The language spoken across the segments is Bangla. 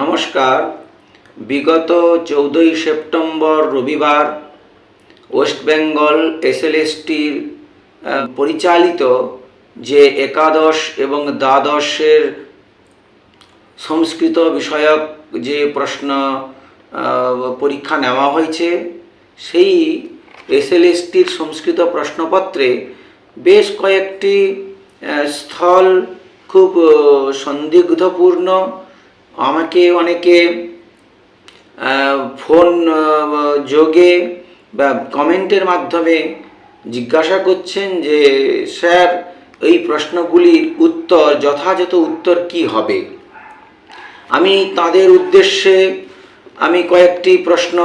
নমস্কার। বিগত চৌদ্দই সেপ্টেম্বর রবিবার ওয়েস্ট বেঙ্গল এসএলএসটির পরিচালিত যে একাদশ এবং দ্বাদশের সংস্কৃত বিষয়ক যে প্রশ্ন পরীক্ষা নেওয়া হয়েছে, সেই এসএলএসটির সংস্কৃত প্রশ্নপত্রে বেশ কয়েকটি স্থল খুব সন্দিগ্ধপূর্ণ আমাকে অনেকে ফোন যোগে বা কমেন্টের মাধ্যমে জিজ্ঞাসা করছেন যে, স্যার, এই প্রশ্নগুলির উত্তর, যথাযথ উত্তর কি হবে? আমি তাদের উদ্দেশ্যে, আমি কয়েকটি প্রশ্ন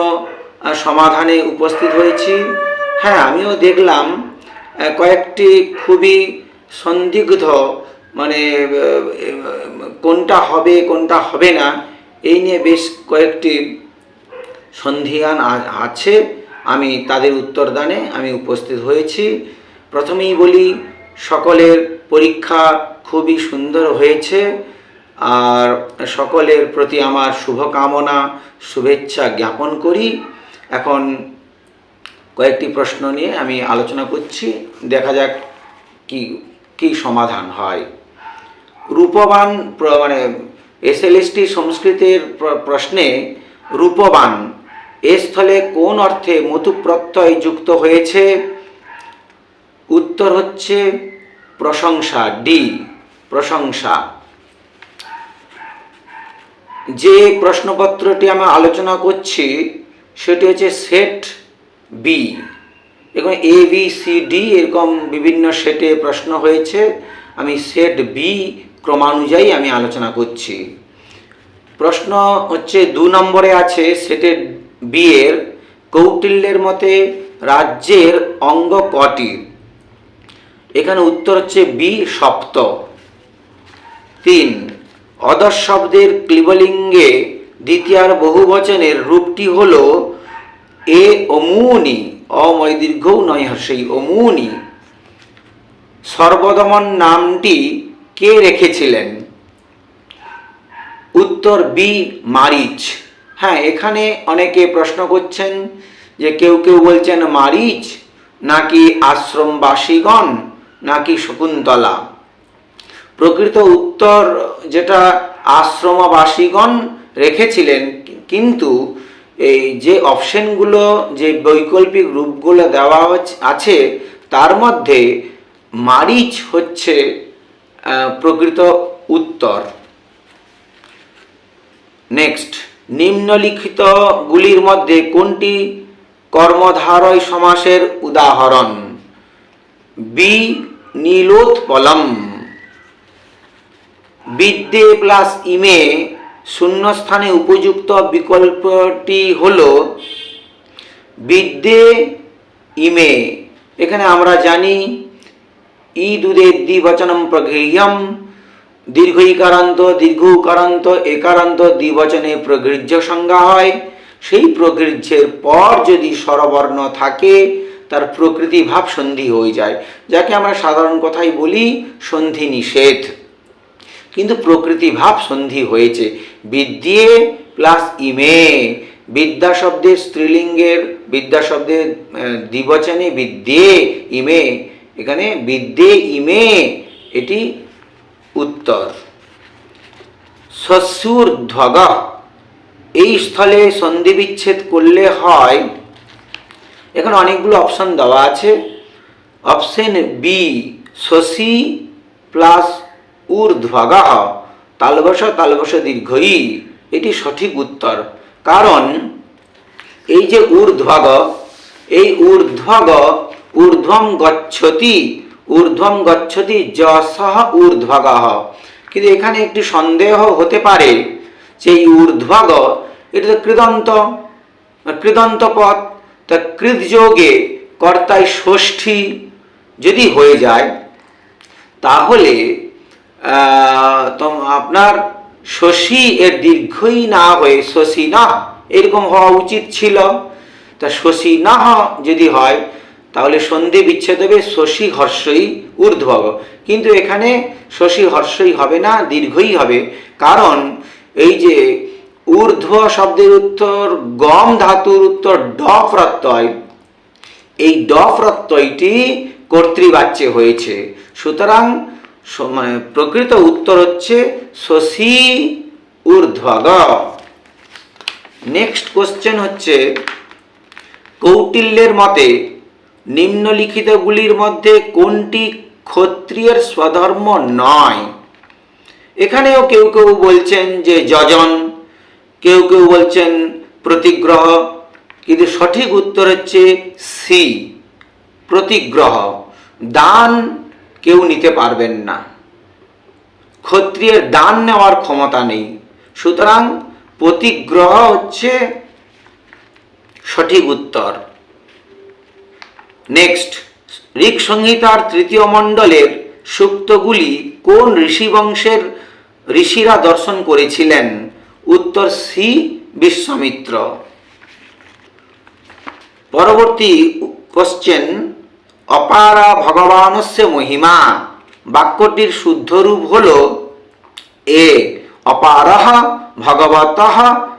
সমাধানে উপস্থিত হয়েছি। হ্যাঁ আমিও দেখলাম কয়েকটি খুবই সন্দিগ্ধ মানে কোনটা হবে কোনটা হবে না, এই নিয়ে বেশ কয়েকটি সন্ধিয়ান আছে। আমি তাদের উত্তরদানে আমি উপস্থিত হয়েছি। প্রথমেই বলি, সকলের পরীক্ষা খুবই সুন্দর হয়েছে, আর সকলের প্রতি আমার শুভকামনা, শুভেচ্ছা জ্ঞাপন করি। এখন কয়েকটি প্রশ্ন নিয়ে আমি আলোচনা করছি। দেখা যাক কি কি সমাধান হয়। রূপবান মানে এসএলএসটি সংস্কৃতের প্র- প্রশ্নে রূপবান, এ স্থলে কোন অর্থে মতু প্রত্যয় যুক্ত হয়েছে? উত্তর হচ্ছে প্রশংসা, ডি, প্রশংসা। যে প্রশ্নপত্রটি আমি আলোচনা করছি, সেটি হচ্ছে সেট বি এরকম এ বি সি ডি এরকম বিভিন্ন সেটে প্রশ্ন হয়েছে। আমি সেট বি ক্রমানুযায়ী আমি আলোচনা করছি। প্রশ্ন হচ্ছে, দু নম্বরে আছে সেটের বিয়ের কৌটিল্যের মতে রাজ্যের অঙ্গ কটি? এখানে উত্তর হচ্ছে বি, সপ্ত। তিন অদর শব্দের ক্লিবলিঙ্গে দ্বিতীয়ার বহুবচনের রূপটি হল এ অমুনি অময় দীর্ঘও নয় সেই অমুনি। সর্বদমন নামটি কে রেখেছিলেন? উত্তর বি, মারিচ। হ্যাঁ এখানে অনেকে প্রশ্ন করছেন যে কেউ কেউ বলছেন মারিচ, নাকি আশ্রমবাসীগণ, নাকি শকুন্তলা? প্রকৃত উত্তর যেটা আশ্রমবাসীগণ রেখেছিলেন, কিন্তু এই যে অপশনগুলো, যে বৈকল্পিক রূপগুলো দেওয়া আছে, তার মধ্যে মারিচ হচ্ছে প্রকৃত উত্তর। নেক্সট নিম্নলিখিতগুলির মধ্যে কোনটি কর্মধারয় সমাসের উদাহরণ? বি নীলোৎপলম। বিদ্যে প্লাস ইমে শূন্যস্থানে উপযুক্ত বিকল্পটি হল বিদ্যে, ইমে। এখানে আমরা জানি দুধে দ্বিবচনম প্রগৃহ্যম। দীর্ঘ ইকারান্ত দীর্ঘ উকারান্ত একারান্ত দ্বিবচনে প্রগৃহ্য সংজ্ঞা হয় সেই প্রগৃহ্যের পর যদি স্বরবর্ণ থাকে, তার প্রকৃতি ভাব সন্ধি হয়ে যায়। যাকে আমরা সাধারণ কথাই বলি সন্ধি নিষেধ। কিন্তু প্রকৃতি ভাব সন্ধি হয়েছে। বিদ্যে প্লাস ইমে। বিদ্যা শব্দের স্ত্রীলিঙ্গের, বিদ্যা শব্দের দ্বিবচনে বিদ্যে, ইমে। এখানে বিদ্যে ইমে, এটি উত্তর। শ্বশুর ধ্বগ এই স্থলে সন্ধি বিচ্ছেদ করলে হয়। এখানে অনেকগুলো অপশন দেওয়া আছে। অপশন বি শশী প্লাস ঊর্ধ্বগা তালবস তালবস দীর্ঘই, এটি সঠিক উত্তর। কারণ এই যে ঊর্ধ্বগ, এই ঊর্ধ্বগ ঊর্ধ্বম গচ্ছতি ঊর্ধ্বম গচ্ছতি যশঃ ঊর্ধ্বগ। কিন্তু এখানে একটি সন্দেহ হতে পারে যে এই ঊর্ধ্বগ, এটা তো কৃদন্ত কৃদন্ত পদ, তা কৃদযোগে কর্তায় ষষ্ঠী যদি হয়ে যায়, তাহলে আপনার শশী এর দীর্ঘই না হয়ে, শশী না, এরকম হওয়া উচিত ছিল। তা শশী না যদি হয় তাহলে সন্ধি বিচ্ছেদ হবে, শশী হর্ষই ঊর্ধ্বগ কিন্তু এখানে শশী হর্ষই হবে না, দীর্ঘই হবে। কারণ এই যে ঊর্ধ্ব শব্দের উত্তর, গম ধাতুর উত্তর, ড প্রত্যয়, এই ড প্রত্যয়টি কর্তৃবাচ্যে হয়েছে। সুতরাং মানে প্রকৃত উত্তর হচ্ছে শশী ঊর্ধ্বগ নেক্সট কোশ্চেন হচ্ছে, কৌটিল্যের মতে নিম্নলিখিতগুলির মধ্যে কোনটি ক্ষত্রিয়ের স্বধর্ম নয়? এখানেও কেউ কেউ বলছেন যে যজন, কেউ কেউ বলছেন প্রতিগ্রহ। কিন্তু সঠিক উত্তর হচ্ছে সি, প্রতিগ্রহ। দান কেউ নিতে পারবেন না। ক্ষত্রিয়ের দান নেওয়ার ক্ষমতা নেই। সুতরাং প্রতিগ্রহ হচ্ছে সঠিক উত্তর। নেক্সট ঋক সংহিতার তৃতীয় মণ্ডলের সূক্তগুলি কোন ঋষি বংশের ঋষিরা দর্শন করেছিলেন? উত্তর সি, বিশ্বামিত্র। পরবর্তী কোশ্চেন অপারা ভগবানস্য মহিমা। বাক্যটির শুদ্ধ রূপ হল এ, অপারহ ভগবত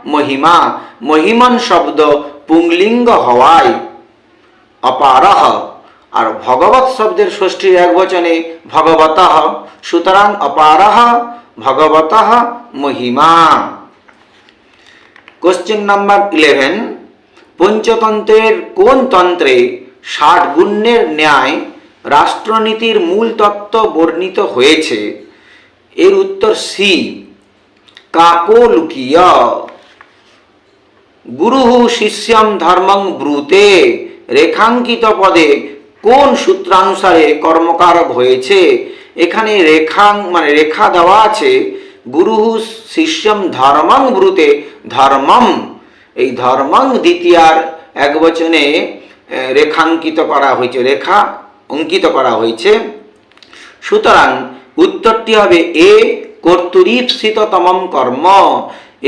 মহিমা। মহিমান শব্দ পুংলিঙ্গ হওয়ায়। অপারহ। আর ভগবত শব্দের ষষ্ঠীর এক বচনে ভগবত, সুতরাং অপারহ, ভগবত মহিমা। কোশ্চেন নাম্বার ইলেভেন পঞ্চতন্ত্রের কোন তন্ত্রে ষাট গুণ্যের ন্যায় রাষ্ট্রনীতির মূল তত্ত্ব বর্ণিত হয়েছে? এর উত্তর সি কাকোলুকীয়। গুরু শিষ্যম ধর্মং ব্রুতে। রেখাঙ্কিত পদে কোন সূত্রানুসারে কর্মকারক হয়েছে? এখানে রেখাং মানে রেখা দেওয়া আছে, গুরু শিষ্যম ধর্মং ব্রুতে ধর্মম। এই ধর্মং দ্বিতীয়ার এক বচনে রেখাঙ্কিত করা হয়েছে, রেখা অঙ্কিত করা হয়েছে। সুতরাং উত্তরটি হবে এ কর্তুরীপ্সিত তমম কর্ম।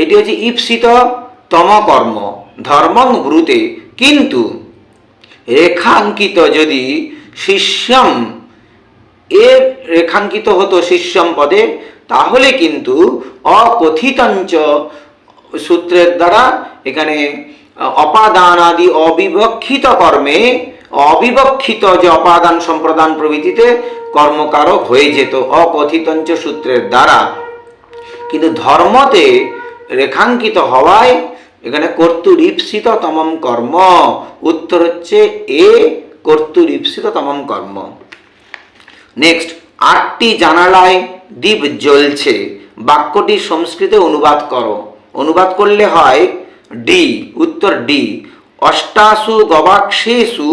এটি হচ্ছে ঈপ্সিত তম কর্ম, ধর্মং ব্রুতে। কিন্তু রেখাঙ্কিত যদি শিষ্যম এর রেখাঙ্কিত হতো শিষ্যম পদে, তাহলে কিন্তু অকথিতঞ্চ সূত্রের দ্বারা এখানে অপাদান আদি অবিবক্ষিত কর্মে অবিবক্ষিত যে অপাদান সম্প্রদান প্রভৃতিতে কর্মকারক হয়ে যেত অকথিতঞ্চ সূত্রের দ্বারা। কিন্তু ধর্মতে রেখাঙ্কিত হওয়ায় এখানে কর্তুরীপ্সিত তমম কর্ম। উত্তর হচ্ছে এ কর্তুরীপ্সিত তমম কর্ম। নেক্সট আটটি জানালায় দ্বীপ জ্বলছে। বাক্যটি সংস্কৃতে অনুবাদ করো। অনুবাদ করলে হয় ডি উত্তর ডি অষ্টাসু গবাক্ষেষু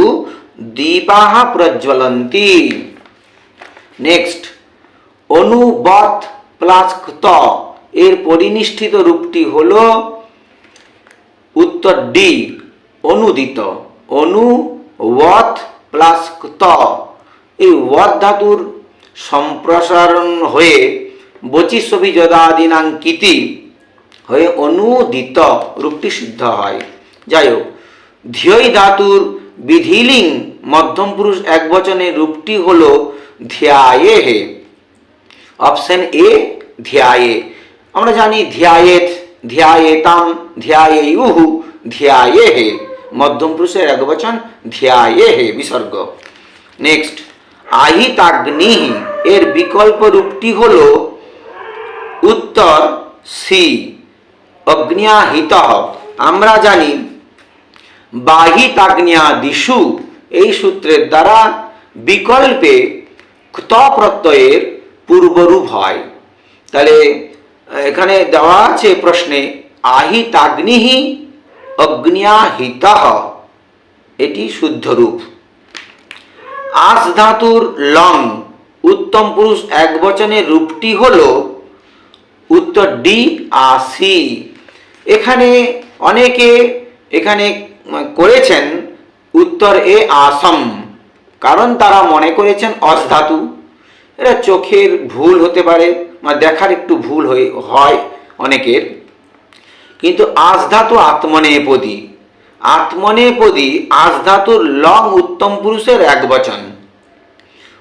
দীপাহ প্রজ্বলন্তি। নেক্সট অনুবত প্লাস ত এর পরিনিষ্ঠিত রূপটি হল উত্তর ডি, অনুদিত, অনু, ওয়াত প্লাস ত। এই ওয়াত ধাতুর সম্প্রসারণ হয়ে বচিছবি যদাদিনাঙ্কিতি হয়ে অনুদিত রূপটি সিদ্ধ হয়। যাই হোক ধিয়ই ধাতুর বিধিলিং মধ্যম পুরুষ এক বচনের রূপটি হল ধ্যায়ে হে। Option A, ধ্যায়ে। আমরা জানি ধ্যায়েত ধ্যায়েতাম, ধ্যায়েয়ুহু ধ্যায়ে হে মধ্যম পুরুষের এক বচন ধ্যায়ে হে বিসর্গ। নেক্সট আহিতাগ্নি। এর বিকল্প রূপটি হল উত্তর সি, অগ্নিয়াহিত। আমরা জানি বাহিতাগ্নিয়া দিশু এই সূত্রের দ্বারা বিকল্পে ত প্রত্যয়ের পূর্বরূপ হয়। তাহলে এখানে দেওয়া আছে প্রশ্নে আহিতাগ্নিহি অগ্নিয়াহিত এটি শুদ্ধ রূপ। আস ধাতুর লং, উত্তম পুরুষ এক বচনের রূপটি হল উত্তর ডি আসি এখানে অনেকে এখানে করেছেন উত্তর এ আসম, কারণ তারা মনে করেছেন অস ধাতু। এটা চোখের ভুল হতে পারে। দেখার একটু ভুল হয়ে অনেকের। কিন্তু আস ধাতু আত্মনেপদী আত্মনেপদী আস ধাতুর লং উত্তম পুরুষের এক বচন।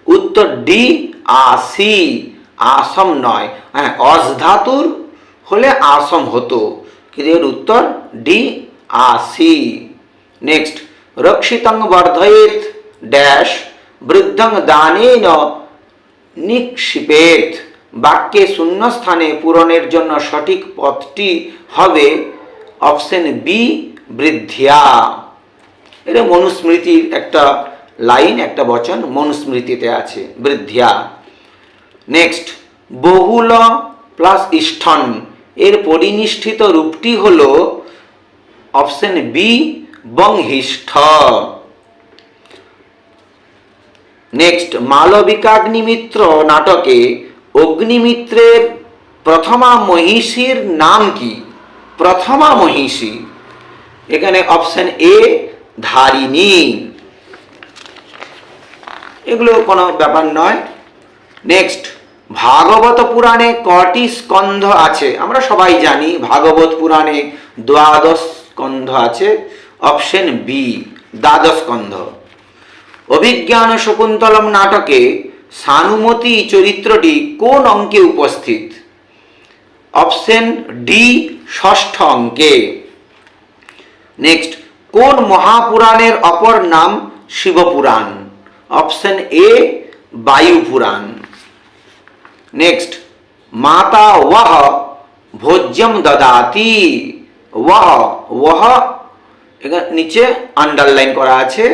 উত্তর ডি আসি আসম নয়। হ্যাঁ অস ধাতুর হলে আসম হতো। কিন্তু এর উত্তর ডি আশি নেক্সট, রক্ষিতং বর্ধয়েত ড্যাশ বৃদ্ধং দানেন নিক্ষিপেত। বাক্যে শূন্যস্থানে পূরণের জন্য সঠিক পথটি হবে অপশন বি, বৃদ্ধিয়া। এটা মনুস্মৃতির একটা লাইন, একটা বচন মনুস্মৃতিতে আছে, বৃদ্ধিয়া। নেক্সট, বহুল প্লাস ইষ্ঠন। এর পরিনিষ্ঠিত রূপটি হল অপশন বি, বংহিষ্ঠ। নেক্সট, মালবিকাগ্নিমিত্র নাটকে অগ্নিমিত্রের প্রথমা মহিষীর নাম কি? প্রথমা মহিষী। এখানে অপশন এ ধারিণী। এগুলো কোনো ব্যাপার নয়। নেক্সট ভাগবত পুরাণে কটি স্কন্ধ আছে? আমরা সবাই জানি ভাগবত পুরাণে দ্বাদশ স্কন্ধ আছে অপশন বি দ্বাদশ স্কন্ধ। অভিজ্ঞান শকুন্তলম নাটকে সানুমতি চরিত্রটি কোন অঙ্কে উপস্থিত? অপশন ডি, ষষ্ঠ অঙ্কে। নেক্সট, কোন মহাপুরাণের অপর নাম শিবপুরাণ? অপশন এ বায়ু পুরাণ নেক্সট, মাতা ওয়াহ ভোজ্যম দদাতি। ওয়াহ ওয়াহ, এখানে নিচে আন্ডারলাইন করা আছে।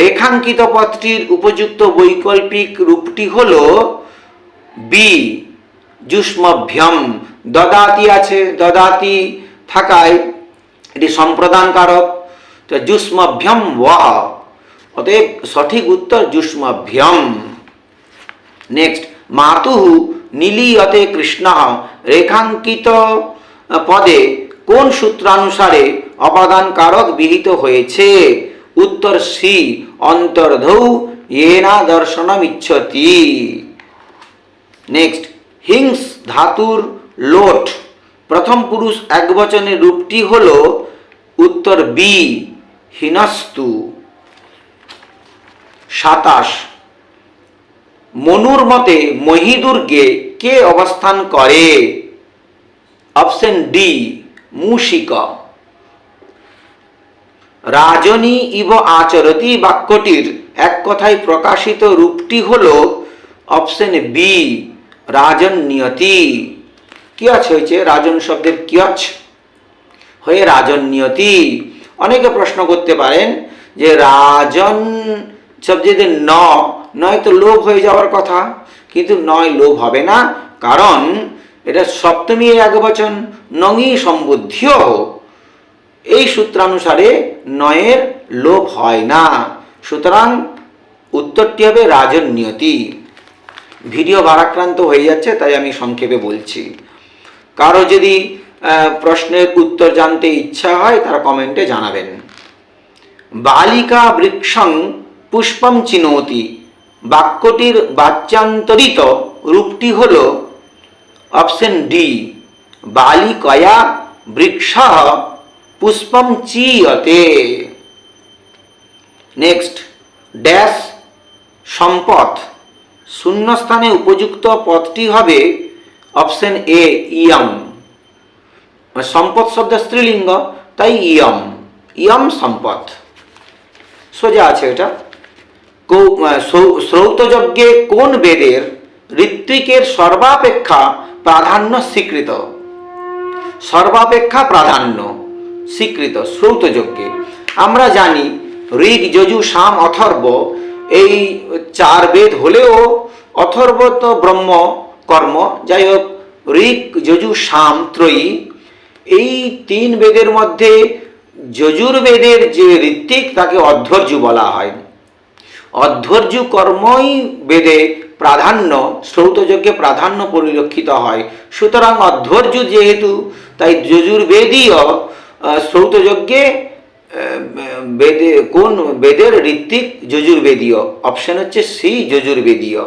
রেখাঙ্কিত পথটির উপযুক্ত বৈকল্পিক রূপটি হল বি যুষ্মভ্যম। দদাতি আছে, দদাতি থাকায় এটি সম্প্রদান কারক তো যুষ্মভ্যম ওয়াহ অতএব সঠিক উত্তর যুষ্মভ্যম। নেক্সট মাতুহু নীলীয়তে কৃষ্ণ, রেখাঙ্কিত পদে কোন সূত্রানুসারে অপাদান কারক বিহিত হয়েছে? উত্তর সি, অন্তর্ধৌ ইয়েনা দর্শনম ইচ্ছতি নেক্সট, হিংস ধাতুর লোট প্রথম পুরুষ একবচনের রূপটি হল উত্তর বি, হিনস্তু। সাতাশ, মনুর মতে মহিদুর্গে কে অবস্থান করে? অপশন ডি মূষিক রাজনী ইব আচরতি বাক্যটির এক কথায় প্রকাশিত রূপটি হল অপশন বি রাজন নিয়তি। কিয়চ হয়েছে? রাজন শব্দের কিয়চ হয়ে রাজন নিয়তি। অনেকে প্রশ্ন করতে পারেন যে রাজন শব্দে ন, নয় তো লোভ হয়ে যাওয়ার কথা, কিন্তু নয় লোভ হবে না, কারণ এটা সপ্তমী এক বচন, নঙি সম্বুদ্ধিও এই সূত্রানুসারে নয়ের লোভ হয় না। সুতরাং উত্তরটি হবে রাজন নিয়তি। ভিডিও ভারাক্রান্ত হয়ে যাচ্ছে, তাই আমি সংক্ষেপে বলছি। কারও যদি প্রশ্নের উত্তর জানতে ইচ্ছা হয়, তারা কমেন্টে জানাবেন। বালিকা বৃক্ষং পুষ্পম চিনৌতি। বাক্যটির বাচ্যান্তরিত রূপটি হল অপশন ডি। বালিকয়া বৃক্ষ পুষ্পম চিয়তে নেক্সট ড্যাশ সম্পদ শূন্যস্থানে উপযুক্ত পদটি হবে অপশন এ ইয়ম। সম্পদ শব্দ স্ত্রীলিঙ্গ তাই ইয়ম। ইয়ম সম্পদ সোজা আছে এটা। কৌ- আহ, সৌ- শ্রৌতযজ্ঞে কোন বেদের ঋত্বিকের সর্বাপেক্ষা প্রাধান্য স্বীকৃত? সর্বাপেক্ষা প্রাধান্য। স্বীকৃত, শ্রৌতযজ্ঞে। আমরা জানি, ঋগ, যজু, সাম, অথর্ব, এই চার বেদ হলেও অথর্ব তো ব্রহ্ম, কর্ম যাই হোক ঋগ, যজু, সাম, ত্রয়ী, এই তিন বেদের মধ্যে যজুর্বেদের যে ঋত্বিক, তাকে অধ্বর্যু বলা হয়। অধ্বর্য কর্মই বেদে প্রাধান্য, শ্রৌতযজ্ঞে প্রাধান্য পরিলক্ষিত হয়। সুতরাং অধ্বর্য যেহেতু, তাই যজুর্বেদীয় শ্রৌতযজ্ঞে আহ, বেদে কোন বেদের ঋত্বিক যজুর্বেদীয়? অপশন হচ্ছে সি যজুর্বেদীয়।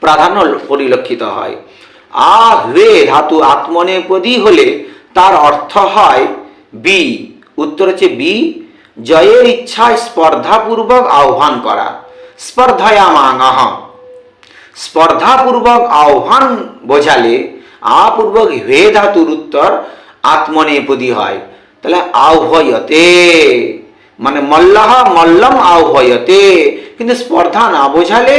প্রাধান্য পরিলক্ষিত হয়। আ হ্বে ধাতু আত্মনেপদী হলে তার অর্থ হয় বি উত্তর হচ্ছে বি জয়ের ইচ্ছায় স্পর্ধাপূর্বক আহ্বান করা। স্পর্ধায়ামাঙহ। স্পর্ধাপূর্বক আহ্বান বোঝালে আপূর্বক হ্বে ধাতুর উত্তর আত্মনেপদী হয়। তাহলে আহ্বয়তে মানে মল্লাহ মল্লম আহ্বয়তে, কিন্তু স্পর্ধা না বোঝালে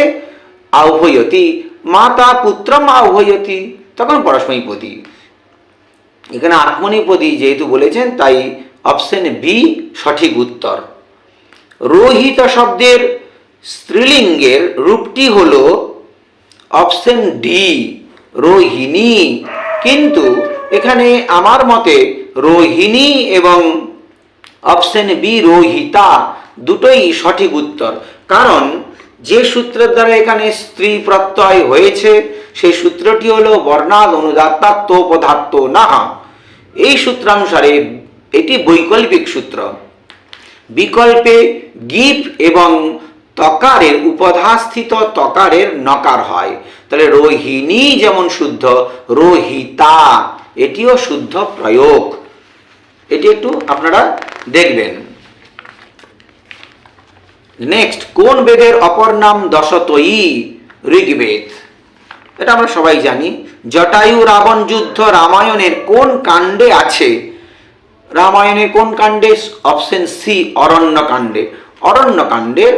আহ্বয়তি, মাতা পুত্রম আহ্বয়তি, তখন পরস্মৈপদী এখানে আত্মনিপদী যেহেতু বলেছেন, তাই অপশন বি সঠিক উত্তর। রোহিত শব্দের স্ত্রীলিঙ্গের রূপটি হল অপশন ডি রোহিণী, কিন্তু এখানে আমার মতে রোহিণী এবং অপশন বি রোহিতা দুটোই সঠিক উত্তর। কারণ যে সূত্রের দ্বারা এখানে স্ত্রী প্রত্যয় হয়েছে, সেই সূত্রটি হলো বর্ণাদ অনুদাত্তাত্ম পদার্থ নাহা। এই সূত্রানুসারে এটি বৈকল্পিক সূত্র। বিকল্পে গিফ এবং তকারের উপধাস্থিত তকারের নকার হয়। তাহলে রোহিণী যেমন শুদ্ধ, রোহিতা এটিও শুদ্ধ প্রয়োগ। এটি একটু আপনারা দেখবেন। নেক্সট কোন বেদের অপর নাম দশতয়ী ঋগ্বেদ? এটা আমরা সবাই জানি। জটায়ু রাবণ যুদ্ধ রামায়ণের কোন কাণ্ডে আছে? রামায়ণের কোন কাণ্ডে? অপশন সি অরণ্য কাণ্ডে অরণ্য কাণ্ডের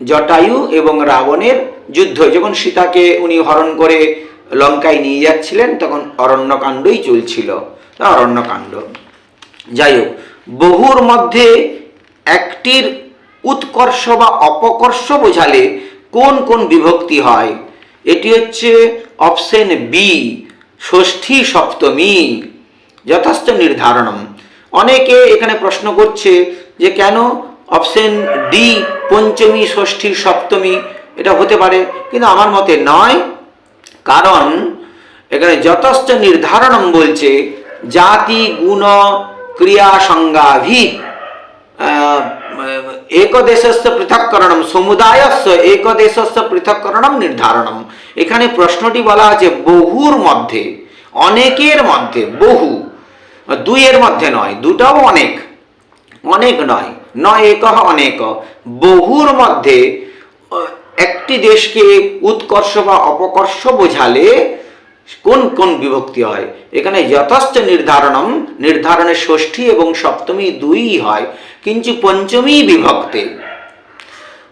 জটায়ু এবং রাবণের যুদ্ধ। যখন সীতাকে উনি হরণ করে লঙ্কায় নিয়ে যাচ্ছিলেন, তখন অরণ্যকাণ্ডই চলছিল। অরণ্যকাণ্ড। যাই হোক, বহুর মধ্যে একটির উৎকর্ষ বা অপকর্ষ বোঝালে কোন কোন বিভক্তি হয়? এটি হচ্ছে অপশন বি, ষষ্ঠী সপ্তমী যথার্থ নির্ধারণম। অনেকে এখানে প্রশ্ন করছে যে কেন অপশন ডি পঞ্চমী, ষষ্ঠী, সপ্তমী, এটা হতে পারে, কিন্তু আমার মতে নয়। কারণ এখানে যথেষ্ট নির্ধারণম বলছে জাতি, গুণ, ক্রিয়া সংজ্ঞাভি একদেশস্য পৃথককরণম, সমুদায়স্য একদেশস্য পৃথককরণম নির্ধারণম। এখানে প্রশ্নটি বলা আছে বহুর মধ্যে, অনেকের মধ্যে, বহু। দুইয়ের মধ্যে নয়, দুটাও অনেক। অনেক নয় নয় এক অনেক। বহুর মধ্যে একটি দেশকে উৎকর্ষ বা অপকর্ষ বোঝালে কোন কোন বিভক্তি হয়? এখানে যথেষ্ট নির্ধারণম, নির্ধারণে ষষ্ঠী এবং সপ্তমী দুই হয়, কিন্তু পঞ্চমী বিভক্তে।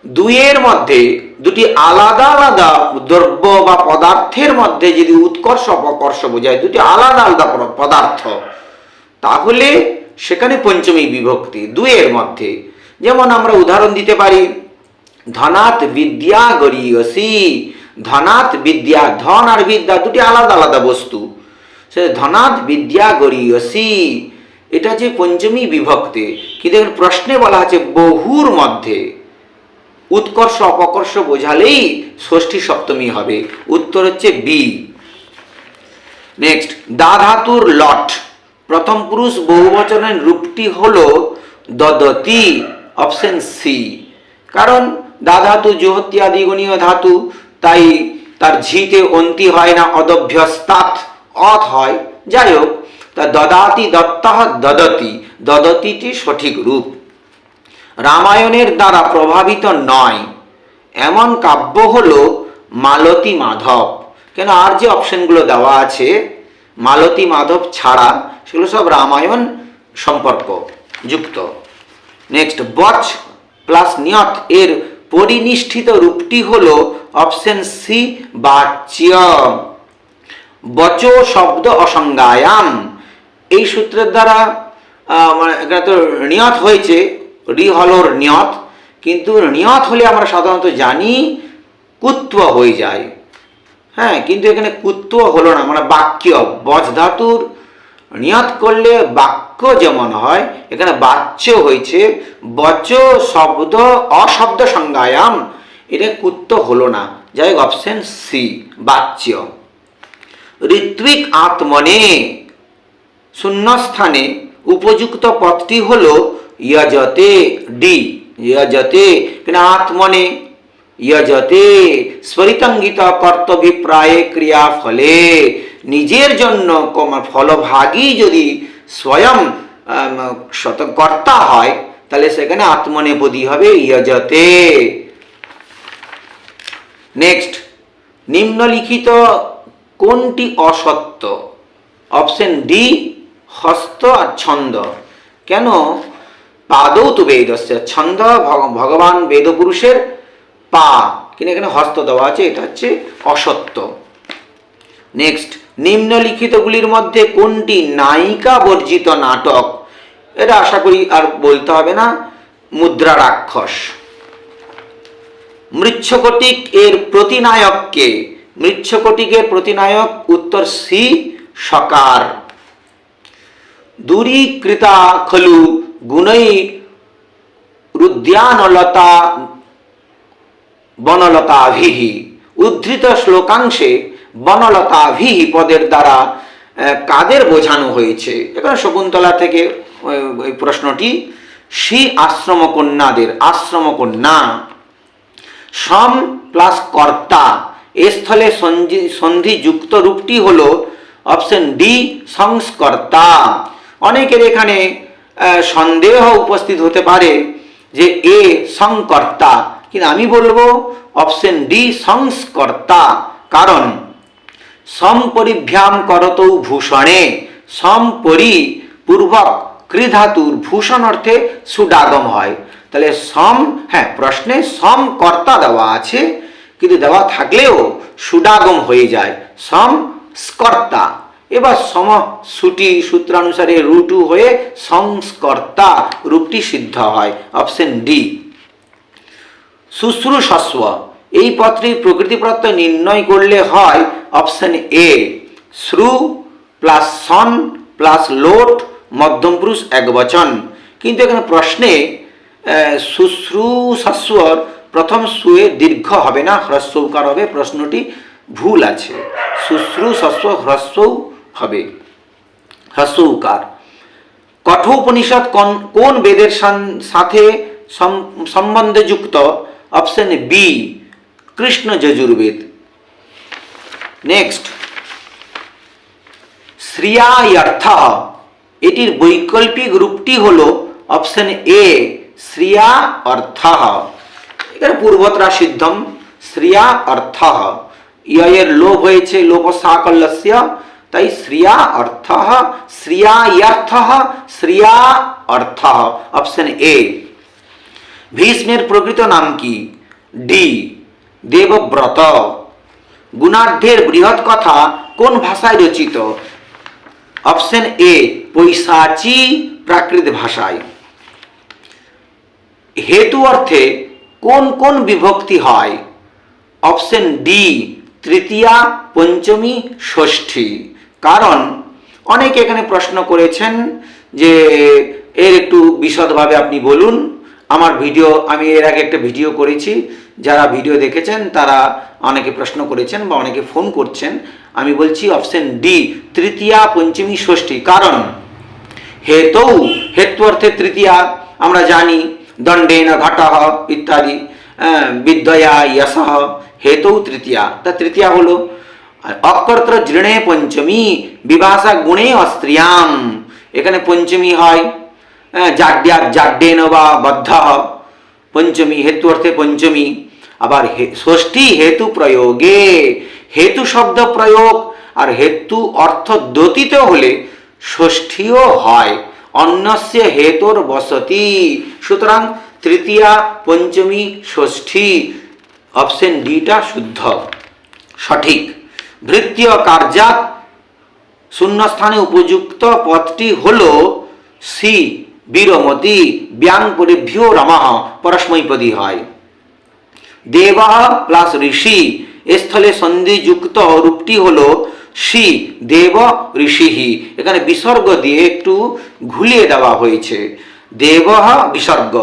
দুইয়ের মধ্যে দুটি আলাদা আলাদা দ্রব্য বা পদার্থের মধ্যে যদি উৎকর্ষ অপকর্ষ বোঝায়, দুটি আলাদা আলাদা পদার্থ, তাহলে সেখানে পঞ্চমী বিভক্তি দুইয়ের মধ্যে। যেমন আমরা উদাহরণ দিতে পারি ধনাত বিদ্যা গরিয়সী। ধনাত বিদ্যা, ধন আর বিদ্যা দুটি আলাদা আলাদা বস্তু। সে ধনাত বিদ্যা গরিয়সী, এটা যে পঞ্চমী বিভক্তি কিন্তু এখানে প্রশ্নে বলা আছে বহুর মধ্যে। উৎকর্ষ, অপকর্ষ বোঝালেই ষষ্ঠী সপ্তমী হবে। উত্তর হচ্ছে বি। নেক্সট দা ধাতুর লট। প্রথম পুরুষ বহুবচনের রূপটি হল দদতি অপশন সি। কারণ দা ধাতু জোহত্যা আদিগণীয় ধাতু, তাই তার ঝিতে অন্তি হয় না, অদভ্যস্তাৎ অথ হয়। যাই হোক তা দদাতি দত্তাহ দদতি দদতিটি সঠিক রূপ। রামায়ণের দ্বারা প্রভাবিত নয়। এমন কাব্য হল মালতী মাধব। কেন আর যে অপশনগুলো দেওয়া আছে, মালতী মাধব ছাড়া, সেগুলো সব রামায়ণ সম্পর্ক, যুক্ত। নেক্সট, বচ প্লাস নিয়ত, এর পরিনিষ্ঠিত রূপটি হল অপশন সি বাচ্য বচ শব্দ অসংজ্ঞায়াম। এই সূত্রের দ্বারা মানে এখানে তো নিয়ত হয়েছে, রি হলোর নিয়ত কিন্তু নিয়ত হলে আমরা সাধারণত জানি কুত্ব হয়ে যায়। হ্যাঁ কিন্তু এখানে কুত্ব হলো না মানে বাক্য বজ ধাতুর নিয়ত করলে বাক্য যেমন হয়, এখানে বাচ্য হয়েছে, বচ শব্দ অশব্দ সংজ্ঞায়াম, এটা কুত্ত হলো না। যাই হোক অপশন সি বাচ্য। ঋত্বিক আত্মনে শূন্যস্থানে উপযুক্ত পথটি হল ইয়জতে ডি, ইয়জতে কেন আত্মনে ইয়জতে স্বরিতঙ্গিত কর্তব্যপ্রায়ে ক্রিয়া ফলে নিজের জন্য ফলভাগী যদি স্বয়ং শতকর্তা হয়, তাহলে সেখানে আত্মনেপদী হবে, ইয়জতে। নেক্সট নিম্নলিখিত কোনটি অসত্য? অপশন ডি হস্ত আর ছন্দ। কেন? পাদৌ তো বেদস্য। ছন্দ ভগ- ভগবান বেদপুরুষের পা। কিন্তু এখানে হস্ত দেওয়া আছে, এটা হচ্ছে অসত্য। নেক্সট নিম্নলিখিতগুলির মধ্যে কোনটি নায়িকা বর্জিত নাটক? এটা আশা করি আর বলতে হবে না। মুদ্রা রাক্ষস। মৃচ্ছকটিক এর প্রতিনায়ককে মৃচ্ছকটিকের প্রতিনায়ক উত্তর সি, সকার। দূরীকৃতা খলু গুণৈ রুদ্যানলতা বনলতাভিহ উদ্ধৃত শ্লোকাংশে বনলতাভিহ পদের দ্বারা কাদের বোঝানো হয়েছে? এখানে শকুন্তলা থেকে ওই প্রশ্নটি, শ্রী আশ্রম কন্যাদের আশ্রম কন্যা সম প্লাস কর্তা, এ স্থলে সন্ধি- সন্ধিযুক্ত রূপটি হল অপশন ডি, সংস্কর্তা। অনেকের এখানে সন্দেহ উপস্থিত হতে পারে যে এ সংকর্তা। কিন্তু আমি বলব, অপশন ডি, সংস্কর্তা। কারণ সম্পরিভ্যাম করতৌ ভূষণে। সম্পরি পূর্বক কৃধাতুর ভূষণ অর্থে সুডাগম হয়। তাহলে সম হ্যাঁ প্রশ্নে সম কর্তা দেওয়া আছে, কিন্তু দেওয়া থাকলেও সুডাগম হয়ে যায়। সম স্কর্তা। এবার সম সুটি সূত্রানুসারে রুটু হয়ে সংস্কর্তা রূপটি সিদ্ধ হয়, অপশন ডি। শুশ্রূষস্ব। এই পত্রের প্রকৃতি প্রত্যয় নির্ণয় করলে হয় অপশন এ শ্রু প্লাস সন প্লাস লোট, মধ্যম পুরুষ এক বচন কিন্তু এখানে প্রশ্নে শুশ্রু শুশ্রূষস্বর প্রথম সুয়ে দীর্ঘ হবে না, হ্রস্বকার হবে, প্রশ্নটি ভুল আছে। শুশ্রূষস্ব হ্রস্ব হবে, হ্রস্বকার। কঠোপনিষদ কোন কোন বেদের সাথে সম- সম্বন্ধযুক্ত? Option B Krishna Yajurveda. Next শ্রিয়ার্থ এটির বৈকল্পিক রূপটি হল অপশন এ শ্রিয়া অর্থ এখানে পূর্বত্রা সিদ্ধম শ্রিয়া অর্থ ইয়ের লোভ হয়েছে লোভ সাকল্যস্য তাই শ্রিয়া অর্থ শ্রিয়া ইয়ার্থ শ্রিয়া অর্থ অপশন এ ভীষ্মের প্রকৃত নাম কি? ডি দেবব্রত। গুণার্ধের বৃহৎ কথা কোন ভাষায় রচিত? অপশন এ পৈশাচি প্রাকৃত ভাষায়। হেতু অর্থে কোন কোন বিভক্তি হয়? অপশন ডি তৃতীয়া, পঞ্চমী, ষষ্ঠী। কারণ অনেকে এখানে প্রশ্ন করেছেন যে এর একটু বিশদভাবে আপনি বলুন। আমার ভিডিও, আমি এর আগে একটা ভিডিও করেছি। যারা ভিডিও দেখেছেন, তারা অনেকে প্রশ্ন করেছেন বা অনেকে ফোন করছেন। আমি বলছি অপশন ডি, তৃতীয়া পঞ্চমী ষষ্ঠী। কারণ, হেতৌ হেতু অর্থে তৃতীয়া, আমরা জানি, দণ্ডেন ঘটহ ইত্যাদি বিদ্যয়া যশ হেতৌ তৃতীয়া। তা তৃতীয়া হলো আর অকর্তৃ দৃঢ়ে পঞ্চমী বিভাষা গুণে অস্ত্রিয়াম। এখানে পঞ্চমী হয় আহ, জাড্যা জাড্যেন বা বদ্ধ। পঞ্চমী হেতু অর্থে পঞ্চমী। আবার ষষ্ঠী হেতু প্রয়োগে। হেতু শব্দ প্রয়োগ আর হেতু অর্থ দ্যোতিত হলে ষষ্ঠীও হয়। অন্যস্য হেতুর বসতি। সুতরাং তৃতীয়া পঞ্চমী ষষ্ঠী অপশন ডিটা শুদ্ধ। সঠিক। ভৃত্তীয় কার্যাত শূন্যস্থানে উপযুক্ত পদটি হল সি। বীরমতি ব্যাং পরিভ্যো রমঃ পরস্মৈপদী হয়। দেব প্লাস ঋষি স্থলে সন্ধিযুক্ত রূপটি হল সি দেব ঋষি এখানে বিসর্গ দিয়ে একটু ঘুলিয়ে দেওয়া হয়েছে। দেব বিসর্গ।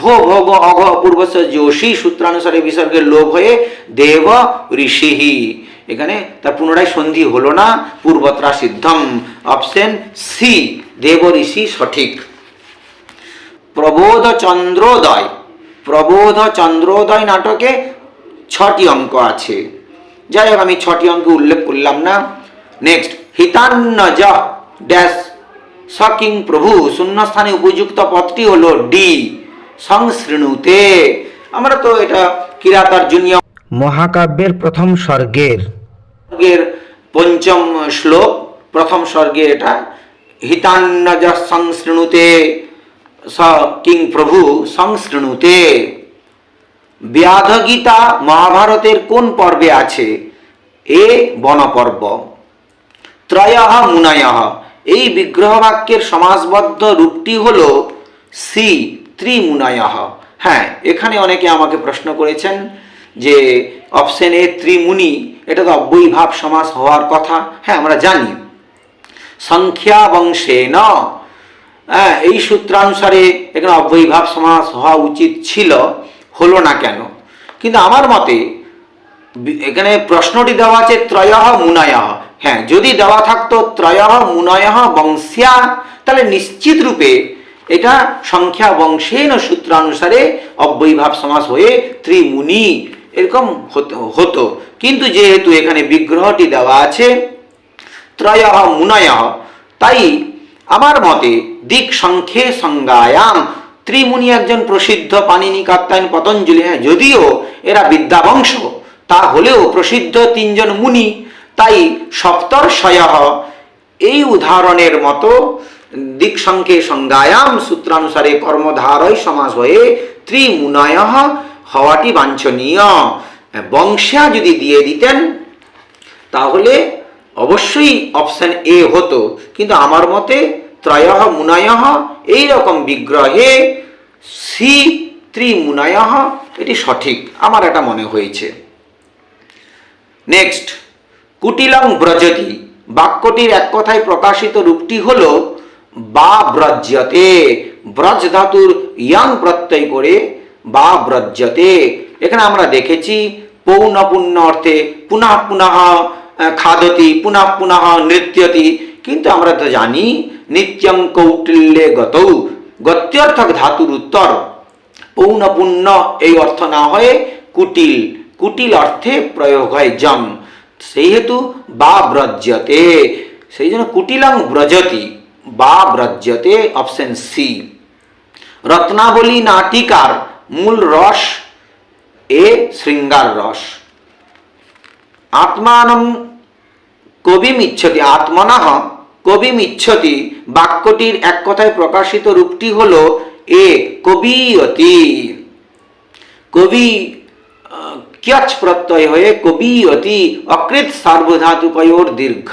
ভো ভোগ অঘ পূর্বশ যোশী সূত্রানুসারে বিসর্গের লোভ হয়ে দেব ঋষি এখানে তার পুনরায় সন্ধি হলো না, পূর্বত্রা সিদ্ধম। অপশন সি, দেব ঋষি সঠিক। প্রবোধ চন্দ্রোদয় প্রবোধ চন্দ্রোদয় নাটকে ছটি অঙ্ক আছে। যাই হোক আমি ছটি অঙ্ক উল্লেখ করলাম না। নেক্সট হিতান্নজ ড্যাশ সকিং প্রভু শূন্যস্থানে উপযুক্ত পদটি হলো ডি সংশৃণুতে। আমরা তো এটা কিরাতার জুনিয়র মহাকাব্যের প্রথম স্বর্গের। পঞ্চম শ্লোক প্রথম স্বর্গে এটা হিতান্নজ সংশৃণুতে। স কিং প্রভু সংশৃণুতে ব্যাধ গীতা মহাভারতের কোন পর্বে আছে? এ বনপর্ব। ত্রয় মুনায়। এই বিগ্রহ বাক্যের সমাসবদ্ধ রূপটি হল সি, ত্রিমুনায়। হ্যাঁ এখানে অনেকে আমাকে প্রশ্ন করেছেন যে অপশন এ ত্রিমুনি, এটা তো অব্যয়ীভাব সমাস হওয়ার কথা। হ্যাঁ আমরা জানি। সংখ্যা বংশে ন হ্যাঁ, এই সূত্রানুসারে এখানে অব্যয়ীভাব সমাস হওয়া উচিত ছিল হলো না কেন? কিন্তু আমার মতে এখানে প্রশ্নটি দেওয়া আছে ত্রয় মুনায়। হ্যাঁ যদি দেওয়া থাকতো ত্রয় মুনয় বংশিয়া তাহলে নিশ্চিত রূপে এটা সংখ্যা বংশেন সূত্রানুসারে অব্যয়ীভাব সমাস হয়ে ত্রিমুনি এরকম হতো। কিন্তু যেহেতু এখানে বিগ্রহটি দেওয়া আছে ত্রয় মুনয় তাই আমার মতে দিক সংখ্যে সংজ্ঞায়াম। ত্রিমুনি একজন প্রসিদ্ধ পানিনি কাত্তায়ন পতঞ্জলি। হ্যাঁ যদিও এরা বিদ্যাবংশ, তা হলেও প্রসিদ্ধ তিনজন মুনি। তাই সপ্তর্ষয় এই উদাহরণের মতো দিক সংখ্যে সংজ্ঞায়াম সূত্রানুসারে কর্মধারয় সমাস হয়ে ত্রিমুনয় হওয়াটি বাঞ্ছনীয়। বংশা যদি দিয়ে দিতেন, তাহলে অবশ্যই অপশান এ হতো, কিন্তু আমার মতে ত্রয় মুনয় এই রকম বিগ্রহে সি ত্রিমুনয় এটি সঠিক, আমার এটা মনে হয়েছে। নেক্সট কুটিলং ব্রজতি, বাক্যটির এক কথায় প্রকাশিত রূপটি হল, বা ব্রজ্যতে, ব্রজ ধাতুর ইয়াং প্রত্যয় করে, বা ব্রজ্যতে। এখানে আমরা দেখেছি পৌনপুণ্য অর্থে পুনঃ পুনঃ খাদতি, পুনঃ পুনঃ নৃত্যতি। কিন্তু আমরা তো জানি, নিত্যং কৌটিল্যে গতৌ। গত্যর্থক ধাতুর উত্তর। পৌনপুণ্য এই অর্থ না হয়ে কুটিল। কুটিল অর্থে প্রয়োগ হয় জং সেই হেতু বা ব্রজ্যতে। সেই জন্য কুটিলাং ব্রজতি। বা ব্রজ্যতে অপশন সি রত্নাবলী নাটিকার মূল রস এ শৃঙ্গার রস। আত্মানম কবিম ইচ্ছতি আত্মনঃ কবিম ইচ্ছতি বাক্যটির এক কথায় প্রকাশিত রূপটি হল এ কবিয়তি। কবি ক্যচ প্রত্যয় হয়ে কবিয়তি অকৃত সার্বধাতুকয়োর দীর্ঘ।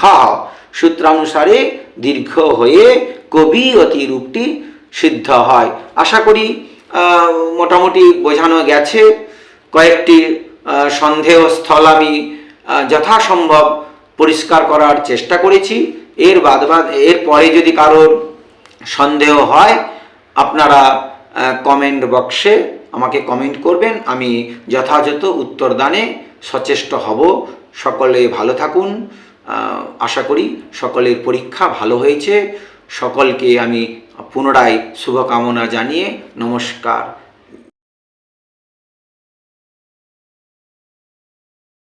সূত্রানুসারে দীর্ঘ হয়ে কবিয়তি রূপটি সিদ্ধ হয়। আশা করি মোটামুটি বোঝানো গেছে। কয়েকটি আহ, সন্দেহ স্থল আমি যথাসম্ভব পরিষ্কার করার চেষ্টা করেছি। এর বাদ বাদ এরপরে যদি কারোর সন্দেহ হয়, আপনারা কমেন্ট বক্সে আমাকে কমেন্ট করবেন। আমি যথাযথ উত্তরদানে সচেষ্ট হব। সকলে ভালো থাকুন। আশা করি সকলের পরীক্ষা ভালো হয়েছে। সকলকে আমি পুনরায় শুভকামনা জানিয়ে নমস্কার।